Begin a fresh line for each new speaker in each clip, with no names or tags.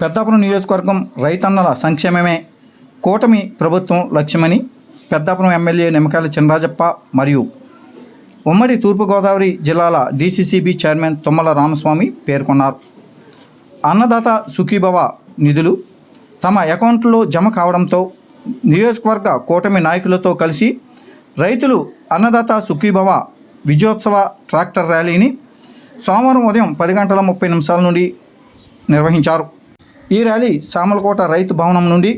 పెద్దాపురం నియోజకవర్గం రైతన్నల సంక్షేమమే కూటమి ప్రభుత్వం లక్ష్యమని పెద్దాపురం ఎమ్మెల్యే నిమ్మకాయల చినరాజప్ప మరియు ఉమ్మడి తూర్పుగోదావరి జిల్లాల డీసీసీబీ చైర్మన్ తుమ్మల రామస్వామి పేర్కొన్నారు. అన్నదాత సుఖీభవ నిధులు తమ అకౌంట్లో జమ కావడంతో నియోజకవర్గ కూటమి నాయకులతో కలిసి రైతులు అన్నదాత సుఖీభవ విజయోత్సవ ట్రాక్టర్ ర్యాలీని సోమవారం ఉదయం పది గంటల ముప్పై నిమిషాల నుండి నిర్వహించారు. ఈ ర్యాలీ సామలకోట రైతు భవనం నుండి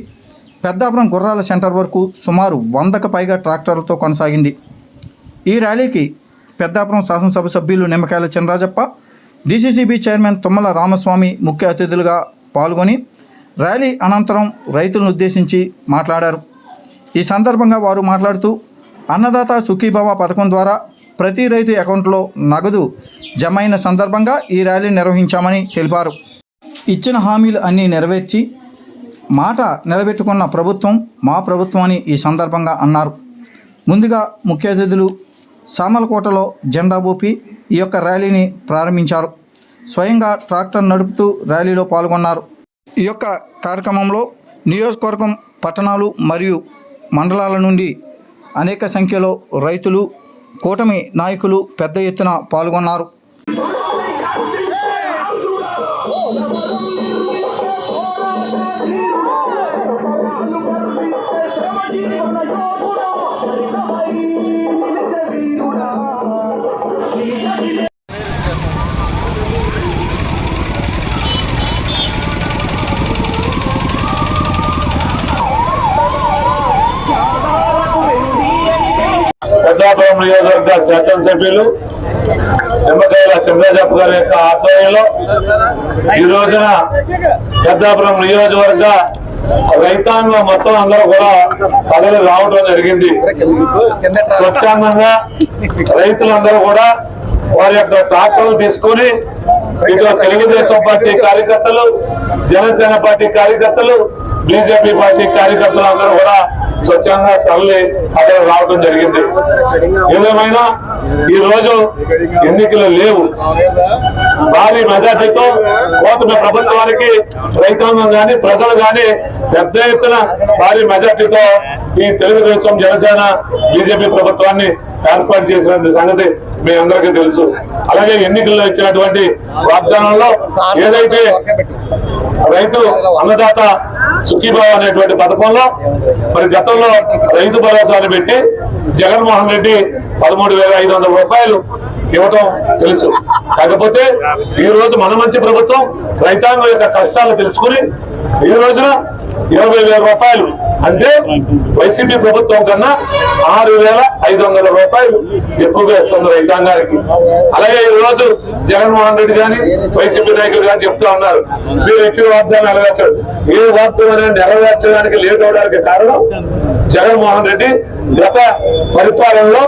పెద్దాపురం గుర్రాల సెంటర్ వరకు సుమారు వందకు పైగా ట్రాక్టర్లతో కొనసాగింది. ఈ ర్యాలీకి పెద్దాపురం శాసనసభ సభ్యులు నిమ్మకాయల చినరాజప్ప డీసీసీబీ చైర్మన్ తుమ్మల రామస్వామి ముఖ్య అతిథులుగా పాల్గొని ర్యాలీ అనంతరం రైతులను ఉద్దేశించి మాట్లాడారు. ఈ సందర్భంగా వారు మాట్లాడుతూ అన్నదాత సుఖీభవ పథకం ద్వారా ప్రతి రైతు అకౌంట్లో నగదు జమ అయిన సందర్భంగా ఈ ర్యాలీ నిర్వహించామని తెలిపారు. ఇచ్చిన హామీలు అన్నీ నెరవేర్చి మాట నిలబెట్టుకున్న ప్రభుత్వం మా ప్రభుత్వం అని ఈ సందర్భంగా అన్నారు. ముందుగా ముఖ్య అతిథులు సామలకోటలో జెండా ఊపి ఈ యొక్క ర్యాలీని ప్రారంభించారు. స్వయంగా ట్రాక్టర్ నడుపుతూ ర్యాలీలో పాల్గొన్నారు. ఈ యొక్క కార్యక్రమంలో నియోజకవర్గం పట్టణాలు మరియు మండలాల నుండి అనేక సంఖ్యలో రైతులు కూటమి నాయకులు పెద్ద ఎత్తున పాల్గొన్నారు.
పెద్దాపురం నియోజకవర్గ శాసనసభ్యులు నిమ్మకాయల చంద్రజప్ప గారి యొక్క ఆధ్వర్యంలో ఈ రోజున పెద్దాపురం నియోజకవర్గ రైతాంగం మొత్తం అందరూ కూడా కథలు రావడం జరిగింది. స్వచ్ఛందంగా రైతులందరూ కూడా వారి యొక్క ట్రాక్టర్లు తీసుకుని ఇటు తెలుగుదేశం పార్టీ కార్యకర్తలు జనసేన పార్టీ కార్యకర్తలు బీజేపీ పార్టీ కార్యకర్తలు అందరూ కూడా స్వచ్ఛంగా తరలి అక్కడ రావడం జరిగింది. ఏదేమైనా ఈ రోజు ఎన్నికలు లేవు. భారీ మెజార్టీతో కోతమి ప్రభుత్వానికి రైతాంగం కానీ ప్రజలు కానీ పెద్ద ఎత్తున భారీ మెజార్టీతో ఈ తెలుగుదేశం జనసేన బీజేపీ ప్రభుత్వాన్ని ఏర్పాటు చేసిన సంగతి మీ అందరికీ తెలుసు. అలాగే ఎన్నికల్లో ఇచ్చినటువంటి వాగ్దానంలో ఏదైతే రైతులు అన్నదాత సుఖీభావ అనేటువంటి పథకంలో మరి గతంలో రైతు భరోసాను పెట్టి జగన్మోహన్ రెడ్డి పదమూడు వేల ఐదు వందల రూపాయలు ఇవ్వటం తెలుసు. కాకపోతే ఈ రోజు మన మంచి ప్రభుత్వం రైతాంగం యొక్క కష్టాలు తెలుసుకుని ఈ రోజున ఇరవై వేల రూపాయలు అంటే వైసీపీ ప్రభుత్వం కన్నా ఆరు వేల ఐదు వందల రూపాయలు ఎక్కువగా ఇస్తుంది రైతాంగానికి. అలాగే ఈ రోజు జగన్మోహన్ రెడ్డి గాని వైసీపీ నాయకులు గాని చెప్తా ఉన్నారు. మీరు ఇచ్చిన వాగ్దానం నెరవేర్చారు ఏ వాగ్దానం నెరవేర్చడానికి లేట్ అవడానికి కారణం జగన్మోహన్ రెడ్డి గత పరిపాలనలో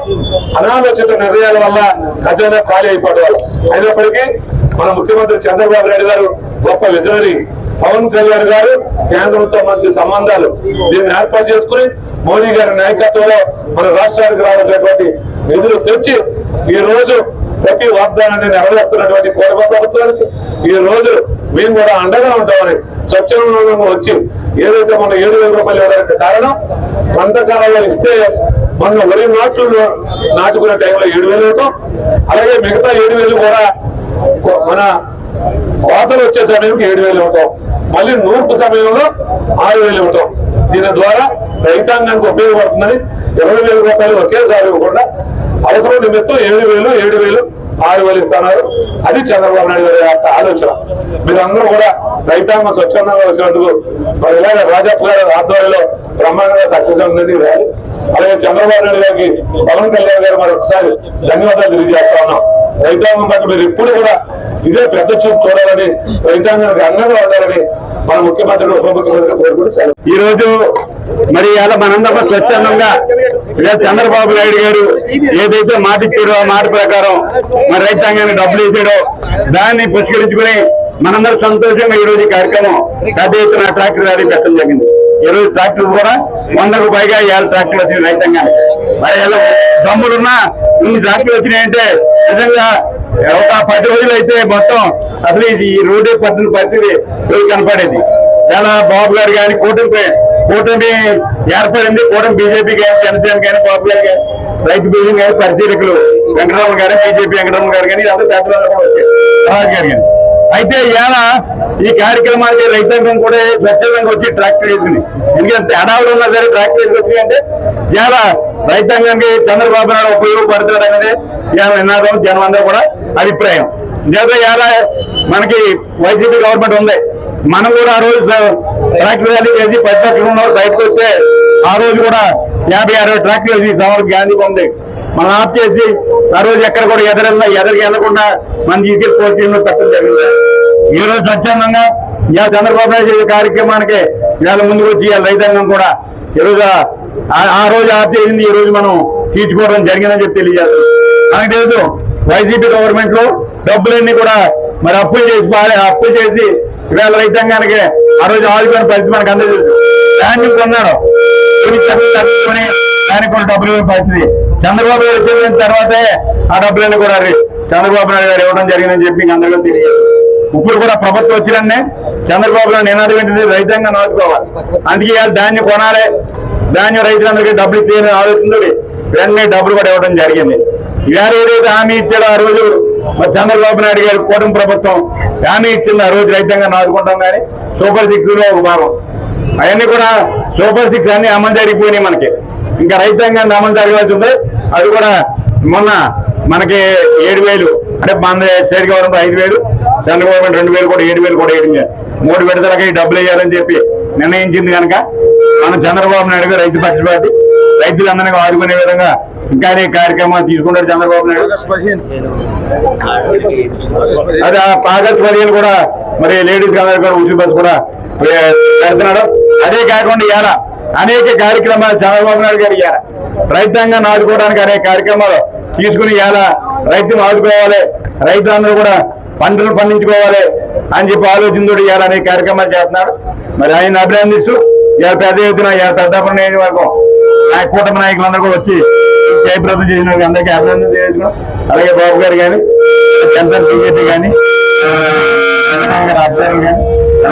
అనాలోచిత నిర్ణయాల వల్ల ఖజానా ఖాళీ అయిపోవడం వల్ల. అయినప్పటికీ మన ముఖ్యమంత్రి చంద్రబాబు నాయుడు గారు గొప్ప విజనరీ పవన్ కళ్యాణ్ గారు కేంద్రంతో మంచి సంబంధాలు దీన్ని ఏర్పాటు చేసుకుని మోడీ గారి నాయకత్వంలో మన రాష్ట్రానికి రావాల్సినటువంటి నిధులు తెచ్చి ఈ రోజు ప్రతి వాగ్దానాన్ని నెరవేరుస్తున్నటువంటి కోరమ ప్రభుత్వానికి ఈ రోజు మేము కూడా అండగా ఉంటామని స్వచ్ఛందంగా వచ్చి ఏదైతే మన ఏడు వేల రూపాయలు ఇవ్వడానికి కారణం పంతకాలంలో ఇస్తే మొన్న వరి నాట్లు నాటుకునే టైంలో ఏడు వేలు అవుతాం అలాగే మిగతా ఏడు వేలు కూడా మన కోతలు వచ్చే సమయంకి ఏడు వేలు అవుతాం మళ్ళీ నూర్పు సమయంలో ఆరు వేలు ఇవ్వటం. దీని ద్వారా రైతాంగానికి ఉపయోగపడుతుందని ఇరవై వేల రూపాయలు ఒకేసారి ఇవ్వకుండా అవసరం నిమిత్తం ఏడు వేలు ఏడు వేలు ఆరు వేలు ఇస్తున్నారు. అది చంద్రబాబు నాయుడు గారి యొక్క ఆలోచన. మీరందరూ కూడా రైతాంగం స్వచ్ఛందంగా వచ్చినందుకు మరి ఇలాగ రాజప్ప గారి ఆధ్వర్యంలో బ్రహ్మాండంగా సక్సెస్ అవుతుందని ర్యాలీ అలాగే చంద్రబాబు నాయుడు గారికి పవన్ కళ్యాణ్ గారు మరొకసారి ధన్యవాదాలు తెలియజేస్తా ఉన్నాం. రైతాంగం పట్ల మీరు ఎప్పుడు కూడా ఇదే పెద్ద చూపు చూడాలని రైతాంగానికి అందంగా ఉండాలని మన ముఖ్యమంత్రి ఉప ముఖ్యమంత్రి కోరుకుంటూ
ఈ రోజు మరి ఇలా మనందరం స్వచ్ఛందంగా ఇలా చంద్రబాబు నాయుడు గారు ఏదైతే మాట ఇచ్చారో ఆ మాట ప్రకారం మరి రైతాంగానికి డబ్బులు వేసాడో దాన్ని పుష్కరించుకుని మనందరం సంతోషంగా ఈ రోజు కార్యక్రమం పెద్ద ఎత్తున ట్రాక్టర్ ర్యాలీ పెట్టడం జరిగింది. ఈ రోజు ట్రాక్టర్ కూడా వందకు పైగా ఏళ్ళ ట్రాక్టర్లు వచ్చినాయి రైతాంగానికి. మరి ఇలా దమ్ములున్నా ఇన్ని ట్రాక్టర్లు వచ్చినాయంటే నిజంగా ఒక పది రోజులు అయితే మొత్తం అసలు ఈ- ఈ పట్టిన పరిస్థితి కనపడేది. చాలా బాబు గారు కానీ కూటమి కూటమి ఏర్పడింది. కూటమి బీజేపీ కానీ జనసేన కానీ బాబు గారు కానీ రైతు బీజం కానీ పరిశీలకులు వెంకటరామ గారు బీజేపీ వెంకటరామ గారు కానీ అందరూ పెద్దలు రాజు గారు కానీ. అయితే ఇలా ఈ కార్యక్రమానికి రైతాంగం కూడా స్వచ్ఛందంగా వచ్చి ట్రాక్టర్ వేసుకుని ఎందుకంటే తేడాలు ఉన్నా సరే ట్రాక్టర్ వేసుకొచ్చి అంటే ఇలా రైతాంగానికి చంద్రబాబు నాయుడు ఉపయోగపడతాడు అనేది ఇలా నినాదం జనం అందరూ కూడా అభిప్రాయం. లేదా ఇవాళ మనకి వైసీపీ గవర్నమెంట్ ఉంది. మనం కూడా ఆ రోజు ట్రాక్టర్ ర్యాలీ చేసి ప్రతిపక్షంలో ఉన్న వాళ్ళు బయటకు వస్తే ఆ రోజు కూడా యాభై అరవై ట్రాక్టర్లు వేసి సమర్ గాంధీ ఉంది మనం ఆఫ్ చేసి ఆ రోజు ఎక్కడ కూడా ఎదరల్లా ఎదరికి వెళ్ళకుండా మన తీసుకెళ్ళి పోటీలో పెట్టడం జరిగింది. ఈ రోజు స్వచ్ఛందంగా ఇలా చంద్రబాబు నాయుడు చేసే కార్యక్రమానికి ఇవాళ ముందుకు వచ్చి ఇవాళ రైతాంగం కూడా ఈరోజు ఆ- ఆ రోజు ఆఫ్ చేసింది ఈ రోజు మనం తీర్చుకోవడం జరిగిందని చెప్పి తెలియజేస్తాం. మనకు తెలుసు వైసీపీ గవర్నమెంట్లో డబ్బులన్నీ కూడా మరి అప్పులు చేసి బాగా అప్పులు చేసి ఇవాళ రైతాంగానికి ఆ రోజు ఆదుకునే పరిస్థితి మనకు అందజేసి ధాన్యం కొన్నాడు దానికి కూడా డబ్బులు ఇవ్వని పరిస్థితి. చంద్రబాబు గారు వచ్చిన తర్వాతే ఆ డబ్బులన్నీ కూడా చంద్రబాబు నాయుడు గారు ఇవ్వడం జరిగిందని చెప్పి అందరికీ తెలియదు. ఇప్పుడు కూడా ప్రభుత్వం వచ్చినన్నే చంద్రబాబు నాయుడు నినాదం ఏంటంటే రైతాంగం ఆదుకోవాలి అందుకే ధాన్యం కొనాలి. ధాన్యం రైతులందరికీ డబ్బులు ఇచ్చే ఆలోచనతో వెంటనే డబ్బులు కూడా ఇవ్వడం జరిగింది. ఇవాళ ఏదైతే హామీ ఇచ్చాడో ఆ రోజు మరి చంద్రబాబు నాయుడు గారు కూటమి ప్రభుత్వం హామీ ఇచ్చింది ఆ రోజు రైతంగా ఆదుకుంటాం కానీ సూపర్ సిక్స్లో ఒక భాగం. అవన్నీ కూడా సూపర్ సిక్స్ అన్ని అమలు జరిగిపోయినాయి మనకి. ఇంకా రైతాంగాన్ని అమలు జరగాల్సి ఉంది. అది కూడా మొన్న మనకి ఏడు వేలు అంటే మన స్టేట్ గవర్నమెంట్ ఐదు వేలు సెంట్రల్ గవర్నమెంట్ రెండు వేలు కూడా ఏడు వేలు కూడా వేయడం మూడు విడతలకి డబ్బులు వేయాలని చెప్పి నిర్ణయించింది కనుక మన చంద్రబాబు నాయుడు గారు రైతు పక్షపాతి. రైతులందరినీ ఆదుకునే విధంగా ఇంకా ఈ కార్యక్రమాలు తీసుకుంటారు చంద్రబాబు నాయుడు. అది ఆ ఆగస్టు పదిహేను కూడా మరి లేడీస్ అందరూ కూడా ఉచిత బస్సు కూడా పెడుతున్నాడు. అదే కాకుండా ఇవాళ అనేక కార్యక్రమాలు చంద్రబాబు నాయుడు గారు ఇవాళ రైతాంగాన్ని ఆదుకోవడానికి అనేక కార్యక్రమాలు తీసుకుని ఇవాళ రైతును ఆదుకోవాలి. రైతులందరూ కూడా పంటలు పండించుకోవాలి అని చెప్పి ఆలోచనతో ఇవాళ అనేక కార్యక్రమాలు చేస్తున్నాడు. మరి ఆయన అభినందిస్తూ ఇవాళ పెద్ద ఎత్తున ఇవాళ పెద్దాపురం నియోజకవర్గం నా కూటమి నాయకులందరూ కూడా వచ్చి జయప్రదం చేసిన అందరికీ అభినందన తెలియజేస్తున్నాం. అలాగే బాబు గారు కానీ జనతా బీజేపీ కానీ అభ్యర్థులు కానీ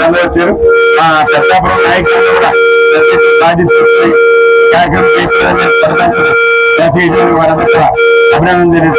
అందరూ వచ్చారు. ఆ పెద్దాపురం నాయకులు కూడా బాధ్యత కార్యక్రమం చేస్తున్నారు. అభినందన